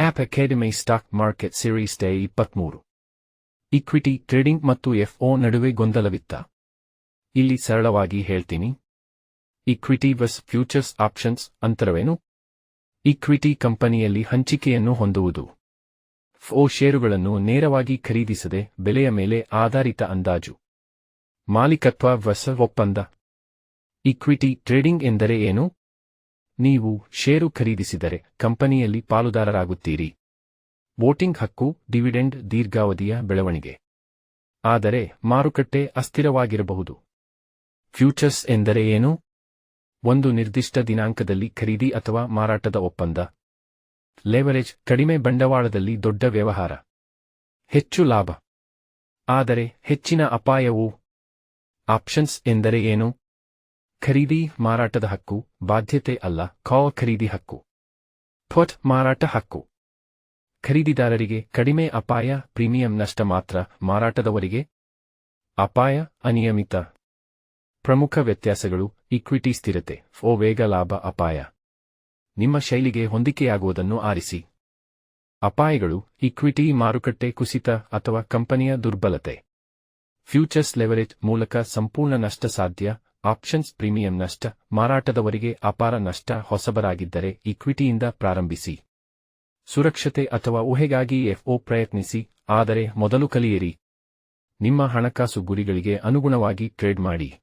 App academy stock market series day ಇಪ್ಪತ್ಮೂರು. Equity trading ಮತ್ತು ಎಫ್ಒ ನಡುವೆ ಗೊಂದಲವಿತ್ತ. ಇಲ್ಲಿ ಸರಳವಾಗಿ ಹೇಳ್ತೀನಿ. ಇಕ್ವಿಟಿ ವಸ್ ಫ್ಯೂಚರ್ಸ್ ಆಪ್ಷನ್ಸ್ ಅಂತರವೇನು? ಇಕ್ವಿಟಿ ಕಂಪನಿಯಲ್ಲಿ ಹಂಚಿಕೆಯನ್ನು ಹೊಂದುವುದು. ಫೋ ಷೇರುಗಳನ್ನು ನೇರವಾಗಿ ಖರೀದಿಸದೆ ಬೆಲೆಯ ಮೇಲೆ ಆಧಾರಿತ ಅಂದಾಜು. ಮಾಲೀಕತ್ವ ವಸ ಒಪ್ಪಂದ. ಇಕ್ವಿಟಿ ಟ್ರೇಡಿಂಗ್ ಎಂದರೆ ಏನು? ನೀವು ಷೇರು ಖರೀದಿಸಿದರೆ ಕಂಪನಿಯಲ್ಲಿ ಪಾಲುದಾರರಾಗುತ್ತೀರಿ. ವೋಟಿಂಗ್ ಹಕ್ಕು, ಡಿವಿಡೆಂಡ್, ದೀರ್ಘಾವಧಿಯ ಬೆಳವಣಿಗೆ. ಆದರೆ ಮಾರುಕಟ್ಟೆ ಅಸ್ಥಿರವಾಗಿರಬಹುದು. ಫ್ಯೂಚರ್ಸ್ ಎಂದರೆ ಏನು? ಒಂದು ನಿರ್ದಿಷ್ಟ ದಿನಾಂಕದಲ್ಲಿ ಖರೀದಿ ಅಥವಾ ಮಾರಾಟದ ಒಪ್ಪಂದ. ಲೆವರೇಜ್, ಕಡಿಮೆ ಬಂಡವಾಳದಲ್ಲಿ ದೊಡ್ಡ ವ್ಯವಹಾರ. ಹೆಚ್ಚು ಲಾಭ. ಆದರೆ ಹೆಚ್ಚಿನ ಅಪಾಯವು. ಆಪ್ಷನ್ಸ್ ಎಂದರೆ ಏನು? ಖರೀದಿ ಮಾರಾಟದ ಹಕ್ಕು, ಬಾಧ್ಯತೆ ಅಲ್ಲ ಖಾ ಖರೀದಿ ಹಕ್ಕು. ಫಟ್ ಮಾರಾಟ ಹಕ್ಕು. ಖರೀದಿದಾರರಿಗೆ ಕಡಿಮೆ ಅಪಾಯ, ಪ್ರೀಮಿಯಂ ನಷ್ಟ ಮಾತ್ರ, ಮಾರಾಟದವರಿಗೆ ಅಪಾಯ, ಅನಿಯಮಿತ. ಪ್ರಮುಖ ವ್ಯತ್ಯಾಸಗಳು ಇಕ್ವಿಟಿ ಸ್ಥಿರತೆ ಫೋ ವೇಗ, ಲಾಭ, ಅಪಾಯ. ನಿಮ್ಮ ಶೈಲಿಗೆ ಹೊಂದಿಕೆಯಾಗುವುದನ್ನು ಆರಿಸಿ. ಅಪಾಯಗಳು ಇಕ್ವಿಟಿ ಮಾರುಕಟ್ಟೆ ಕುಸಿತ ಅಥವಾ ಕಂಪನಿಯ ದುರ್ಬಲತೆ. ಫ್ಯೂಚರ್ಸ್ ಲೆವರೇಜ್ ಮೂಲಕ ಸಂಪೂರ್ಣ ನಷ್ಟ ಸಾಧ್ಯ, ಆಪ್ಷನ್ಸ್ ಪ್ರೀಮಿಯಂ ನಷ್ಟ, ಮಾರಾಟದವರಿಗೆ ಅಪಾರ ನಷ್ಟ ಹೊಸಬರಾಗಿದ್ದರೆ ಇಕ್ವಿಟಿಯಿಂದ ಪ್ರಾರಂಭಿಸಿ. ಸುರಕ್ಷತೆ ಅಥವಾ ಊಹೆಗಾಗಿ ಎಫ್ಒ ಪ್ರಯತ್ನಿಸಿ, ಆದರೆ ಮೊದಲು ಕಲಿಯಿರಿ. ನಿಮ್ಮ ಹಣಕಾಸು ಗುರಿಗಳಿಗೆ ಅನುಗುಣವಾಗಿ ಟ್ರೇಡ್ ಮಾಡಿ.